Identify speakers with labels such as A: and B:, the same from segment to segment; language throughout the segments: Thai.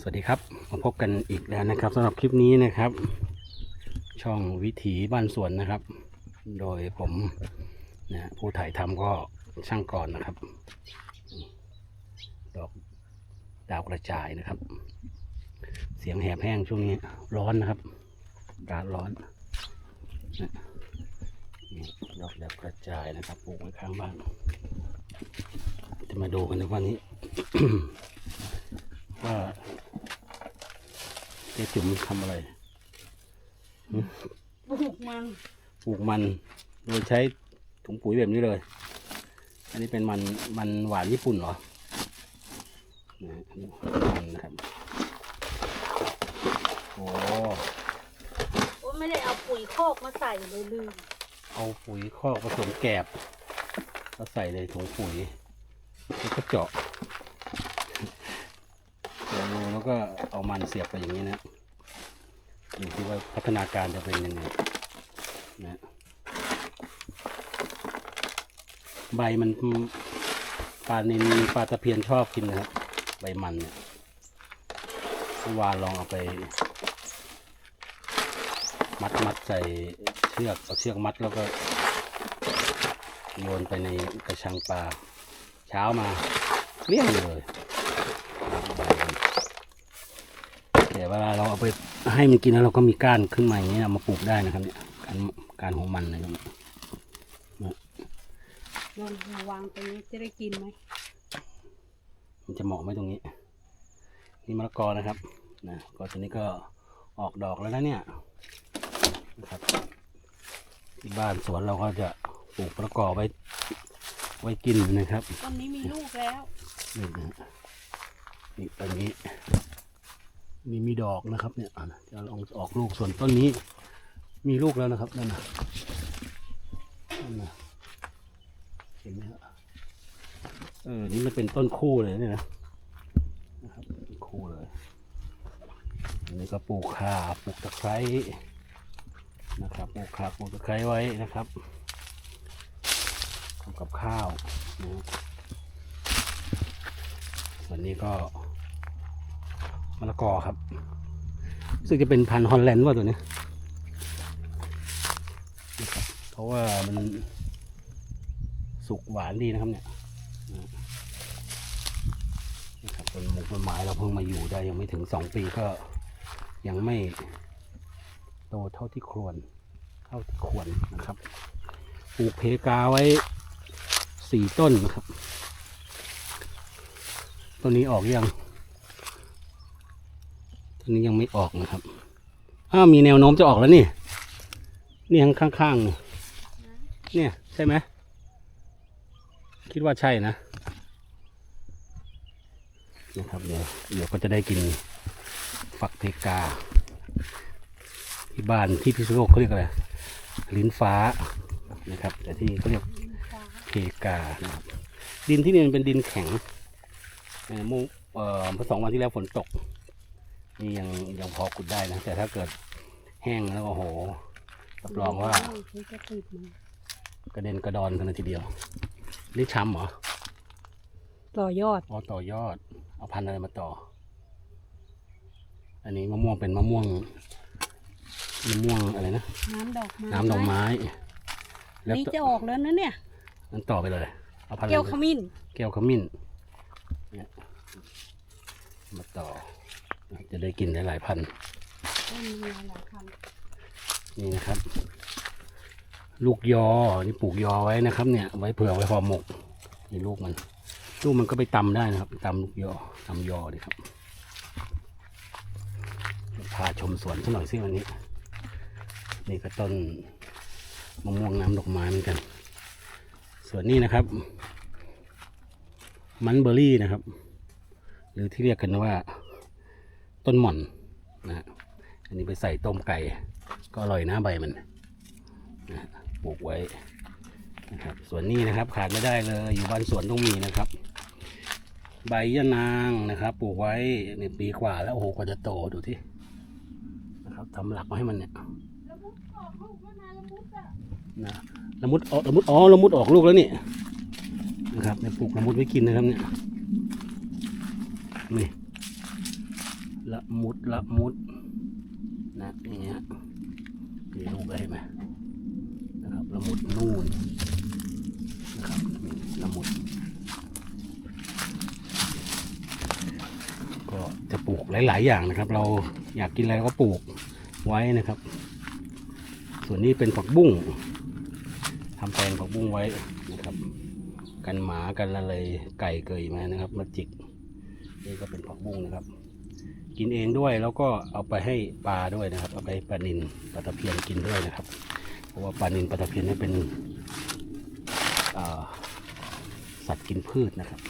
A: สวัสดีครับมาพบกันอีกแล้วนะครับสำหรับคลิปนี้นะครับ ช่องวิถีบ้านสวนนะครับ โดยผมนะผู้ถ่ายทำก็ช่างก่อนนะครับ ดอกดาวกระจายนะครับ เสียงแหบแห้งช่วงนี้ร้อนนะครับอากาศร้อนนะดอกดาวกระจายนะครับปลูกไว้ข้างบ้านจะมาดูกันในวันนี้ ว่า เจ๊จุ๋มทำอะไร
B: ปลูกมัน
A: ปลูกมัน โดยใช้ถุงปุ๋ยแบบนี้เลย อันนี้เป็นมันมันหวานญี่ปุ่นเหรอนะอันนี้มันนะครับ โอ้
B: โอ้ไม่ได้เอาปุ๋ยโคอกมาใส่เลยลืม
A: เอาปุ๋ยคอกผสมแกบแล้วใส่ในถุงปุ๋ยแล้วก็เจาะเจาะรูแล้ว ก็เอามันเสียบไปอย่างนี้นะอยู่ที่ว่าพัฒนาการจะเป็นยังไงนะใบมันปลานินปลาตะเพียนชอบกินนะครับใบมันเนี่ยวานลองเอาไป มัดมัดใส่เชือกเอาเชือกมัดแล้วก็โยนไปในกระชังปลาเช้ามาเรียงเลย แต่เวลาเราเอาไปให้มันกินแล้วเราก็มีก้านขึ้นมาอย่างนี้เอามาปลูกได้นะครับเนี่ยการการของมันนะครับ
B: ลองมาวางตรงนี้จะได้กินไหม
A: มันจะเหมาะไหมตรงนี้ นี่มะละกอนะครับนะก็ตัวนี้ก็ออกดอกแล้วนะเนี่ยนะครับที่บ้านสวนเราก็จะปลูกมะละกอไว้ไว้กินนะครับ
B: ต้นนี้มีลูกแล้ว
A: นี่นะนี่ต้นนี้นี่ มีดอกนะครับเนี่ยจะลองออกลูกส่วนต้นนี้ มีลูกแล้วนะครับนั่นนะนั่นนะเห็นไหมครับเออนี่มันเป็นต้นคู่เลยเนี่ยนะนะครับคู่เลยอันนี้ก็ปลูกข่าปลูกตะไคร้นะครับปลูกข่าปลูกตะไคร้ไว้นะครับทำกับข้าวนะวันนี้ก็ มะละกอครับรู้สึกจะเป็นพันธุ์ฮอลแลนด์ว่าตัวนี้นะครับเพราะว่ามันสุกหวานดีนะครับเนี่ยนะครับต้นหมูต้นไม้เราเพิ่งมาอยู่ได้ยังไม่ถึงสองปีก็ยังไม่โตเท่าที่ควรเท่าที่ควรนะครับปลูกเพกาไว้สี่ต้นนะครับตัวนี้ออกยัง ตัวนี้ยังไม่ออกนะครับ อ้าวมีแนวโน้มจะออกแล้วนี่นี่ข้างข้างๆนี่เนี่ยใช่ไหมคิดว่าใช่นะนะครับเดี๋ยวเดี๋ยวก็จะได้กินฝักเพกา ที่บ้านที่พิษณุโลกเขาเรียกอะไรลิ้นฟ้านะครับ แต่ที่เขาเรียกเพกานะครับดินที่นี่มันเป็นดินแข็งเมื่อสองวันที่แล้วฝนตก นี่ยังยังพอขุดได้นะ แต่ถ้าเกิดแห้งแล้วก็โอ้โหรับรองว่า
B: มันจะติดมัน
A: กระเด็นกระดอนกันเลยทีเดียว นี่ช้ำเหรอ
B: ต่อยอด
A: อ๋อต่อยอด เอาพันธุ์อะไรมาต่อ อันนี้มะม่วงเป็นมะม่วงมะม่วงอะไรนะ
B: น้ำดอกไม้
A: น้ำดอกไม้ แล้ว
B: นี่จะออกแล้วนะเนี่ย
A: นั้นต่อไปเลย เอาพันธุ์
B: แก้ว
A: อะไร
B: ข
A: มา
B: มิ้น
A: แก้วขมิ้นเนี่ยมาต่อ จะได้กินหลายๆพันธุ์
B: ต้นมีหลายพัน
A: นี่นะครับ ลูกยอ นี่ปลูกยอไว้นะครับ เนี่ย ไว้เผื่อไว้ห่อหมก นี่ลูกมัน ลูกมันก็ไปตำได้นะครับตำลูกยอตำยอดีครับ พาชมสวนสักหน่อยสิวันนี้ นี่ก็ต้นมะม่วงน้ำดอกไม้เหมือนกัน ส่วนนี้นะครับ มันเบอร์รี่นะครับ หรือที่เรียกกันว่า ต้นหม่อนนะอันนี้ไปใส่ต้มไก่ก็อร่อยนะใบมันนะปลูกไว้นะครับส่วนนี้นะครับขาดไม่ได้เลยอยู่บ้านสวนต้องมีนะครับ ใบยะนางนะครับ ปลูกไว้ในปีกว่าแล้วโอ้โหกว่าจะโตดูที่นะครับทำหลักมาให้มันเนี่ยนะละมุดออกละมุดอ๋อละมุดออกลูกแล้วนี่นะครับเนี่ยปลูกละมุดไว้กินนะครับเนี่ยนี่ ละมุดละมุดนะนี่ฮะมีลูกอะไรไหมนะครับละมุดนู่นนะครับนี่ละมุด ก็จะปลูกหลาย ๆ อย่างนะครับ เราอยากกินอะไรก็ปลูกไว้นะครับ ส่วนนี้เป็นผักบุ้งทำแปลงผักบุ้งไว้นะครับกันหมากันอะไรไก่เกยมานะครับ มาจิก นี่ก็เป็นผักบุ้งนะครับ กินเองด้วยแล้วก็เอาไปให้ปลาด้วยนะครับ เอาไปให้ปลานินปลาตะเพียนกินด้วยนะครับ เพราะว่าปลานินปลาตะเพียนนี่เป็นสัตว์กินพืชนะครับ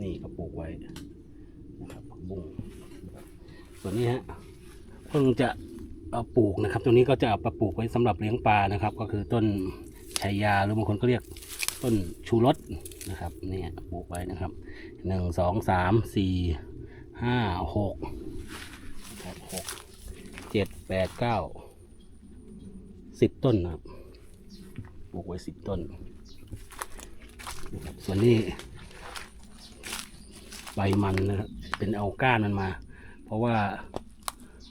A: นี่ก็ปลูกไว้นะครับผักบุ้งส่วนนี้ฮะเพิ่งจะเอาปลูกนะครับ ตรงนี้ก็จะเอาไปปลูกไว้สำหรับเลี้ยงปลานะครับ ก็คือต้นชายาหรือบางคนก็เรียกต้นชูรสนะครับนี่ปลูกไว้นะครับหนึ่งสองสามสี่ ห้าหกนะครับหกเจ็ดแปดเก้าสิบต้นครับปลูกไว้สิบต้น ส่วนนี้ใบมันนะครับเป็นเอาก้านมันมา เพราะว่า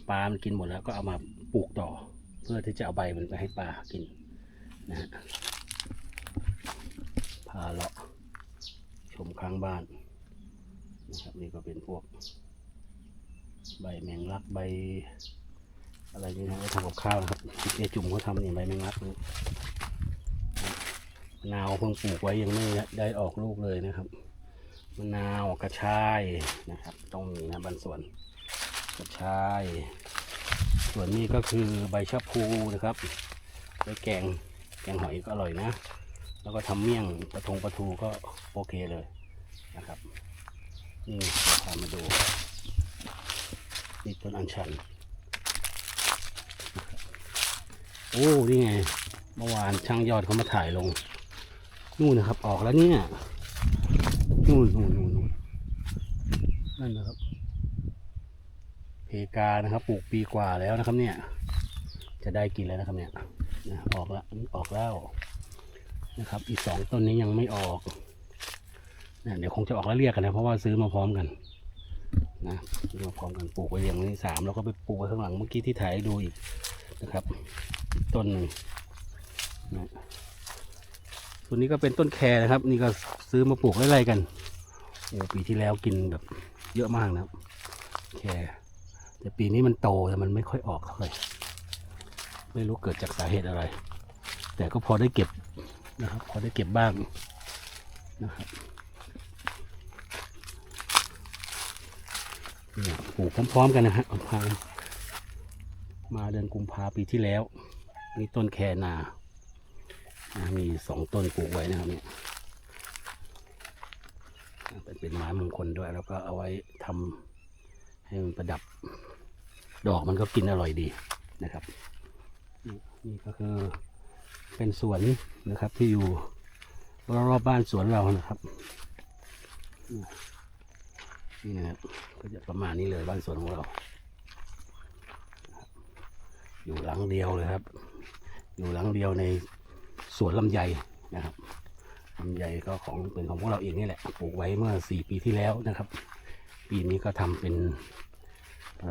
A: ปลามันกินหมดแล้วก็เอามาปลูกต่อ เพื่อที่จะเอาใบมันไปให้ปลากินนะฮะพาเลาะชมข้างบ้าน นะครับนี่ก็เป็นพวก ใบแมงลักใบ อะไรนี่นะไว้ทำกับข้าวนะครับเอจุ่มเขาทำนี่ใบแมงลักนี่มะนาวเพิ่งปลูกไว้ยังไม่ได้ออกลูกเลยนะครับมะนาวกระชายนะครับ ต้องมีนะบางส่วนกระชาย ส่วนนี้ก็คือใบชะพูนะครับไว้แกงแกงหอยก็อร่อยนะ แล้วก็ทำเมี่ยงปลาทงปลาทูก็โอเคเลยนะครับ นี่พามาดูนี่ต้นอัญชันโอ้นี่ไงเมื่อวานช่างยอดเขามาถ่ายลง นู่นนะครับ ออกแล้วเนี่ยนู่นนู่นนู่นนู่นนั่นนะครับเพกานะครับปลูกปีกว่าแล้วนะครับ เนี่ย จะได้กินแล้วนะครับเนี่ยออกแล้วออกแล้วนะครับ อีกสองต้นนี้ยังไม่ออก เดี๋ยวคงจะออกแล้วเรียกกันนะเพราะว่าซื้อมาพร้อมกันนะซื้อมาพร้อมกันปลูกไว้อย่างนี้สามแล้วก็ไปปลูกไว้ข้างหลังเมื่อกี้ที่ถ่ายดูอีกนะครับ ต้นหนึ่งนะส่วนนี้ก็เป็นต้นแครนะครับ นี่ก็ซื้อมาปลูกไล่ๆกันโอ้ปีที่แล้วกินแบบเยอะมากนะครับ แค่แต่ปีนี้มันโตแต่มันไม่ค่อยออกเท่าไหร่ไม่รู้เกิดจากสาเหตุอะไร แต่ก็พอได้เก็บนะครับ พอได้เก็บบ้างนะครับเนี่ย ปลูกพร้อมๆกันนะฮะกุมภามาเดือนกุมภาปีที่แล้ว นี่ต้นแคนานะมีสองต้นปลูกไว้นะครับเนี่ยเป็นเป็นไม้มงคลด้วย แล้วก็เอาไว้ทำให้มันประดับ ดอกมันก็กินอร่อยดีนะครับ นี่ก็คือเป็นสวนนะครับที่อยู่รอบๆบ้านสวนเรานะครับ นี่นะครับก็จะประมาณนี้เลยบ้านสวนของเรา อยู่หลังเดียวเลยครับ อยู่หลังเดียวในสวนลำไยนะครับลำไยก็ของเป็นของพวกเราเองนี่แหละปลูกไว้เมื่อสี่ปีที่แล้วนะครับ ปีนี้ก็ทำเป็น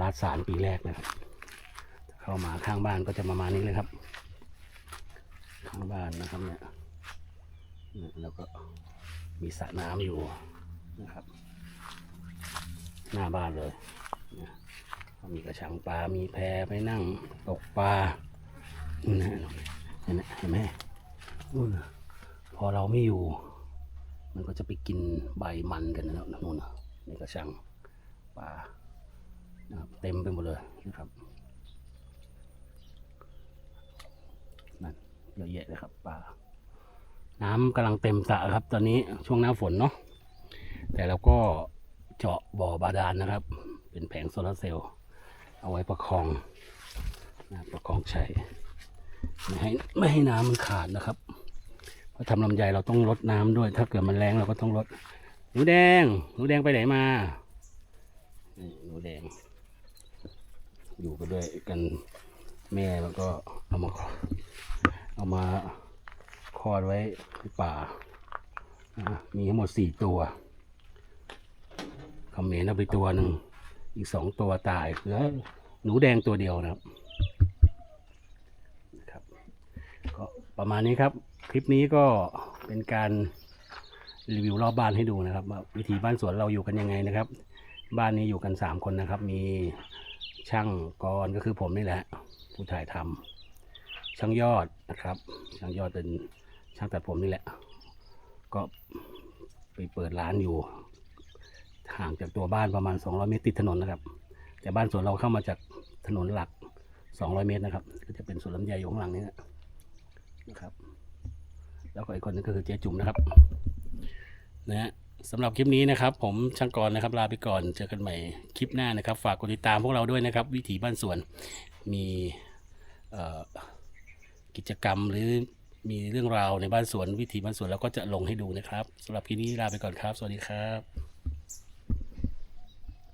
A: ลาดสารปีแรกนะครับ เข้ามาข้างบ้านก็จะประมาณนี้เลยครับ ข้างบ้านนะครับเนี่ยเนี่ยแล้วก็มีสระน้ำอยู่ หน้าบ้านเลยนะมีกระชังปลา มีแพไปนั่งตกปลานี่นะเห็นไหมเห็นไหมนู่นนะพอเราไม่อยู่ มันก็จะไปกินใบมันกันนะนู่นน่ะในกระชังปลาเต็มไปหมดเลยนะครับนั่นเยอะแยะเลยครับปลาน้ำกำลังเต็มสระครับ ตอนนี้ช่วงหน้าฝนเนาะแต่เราก็ เจาะบ่อบาดาลนะครับ เป็นแผงโซลาร์เซลล์เอาไว้ประคองนะประคองใช้ไม่ให้ไม่ให้น้ำมันขาดนะครับ เพราะทำลำไยเราต้องลดน้ำด้วย ถ้าเกิดมันแรงเราก็ต้องลดหนูแดงหนูแดงไปไหนมานี่หนูแดง อยู่กันด้วยกันแม่แล้วก็เอามาเอามาคลอดไว้ที่ป่า มีทั้งหมดสี่ตัว คำเขมรเอาไปตัวหนึ่ง อีกสองตัวตายเหลือหนูแดงตัวเดียวนะครับครับ ก็ประมาณนี้ครับ คลิปนี้ก็เป็นการรีวิวรอบบ้านให้ดูนะครับว่าวิธีบ้านสวนเราอยู่กันยังไงนะครับ บ้านนี้อยู่กันสามคนนะครับ มีช่างกรก็คือผมนี่แหละ ผู้ถ่ายทำช่างยอดนะครับ ช่างยอดเป็นช่างตัดผมนี่แหละ ก็ไปเปิดร้านอยู่ ห่างจากตัวบ้านประมาณ 200 เมตรติดถนนนะครับ แต่บ้านสวนเราเข้ามาจากถนนหลัก 200 เมตรนะครับ ก็จะเป็นสวนลำไยอยู่ข้างหลังนี้นะครับ แล้วก็อีกคนนึงก็คือเจ๊จุ๋มนะครับนะฮะสำหรับคลิปนี้นะครับ ผมช่างกรนะครับ ลาไปก่อนเจอกันใหม่คลิปหน้านะครับ ฝากกดติดตามพวกเราด้วยนะครับ วิถีบ้านสวนมีกิจกรรมหรือมีเรื่องราวในบ้านสวนวิถีบ้านสวนเราก็จะลงให้ดูนะครับสำหรับคลิปนี้ลาไปก่อนครับ สวัสดีครับ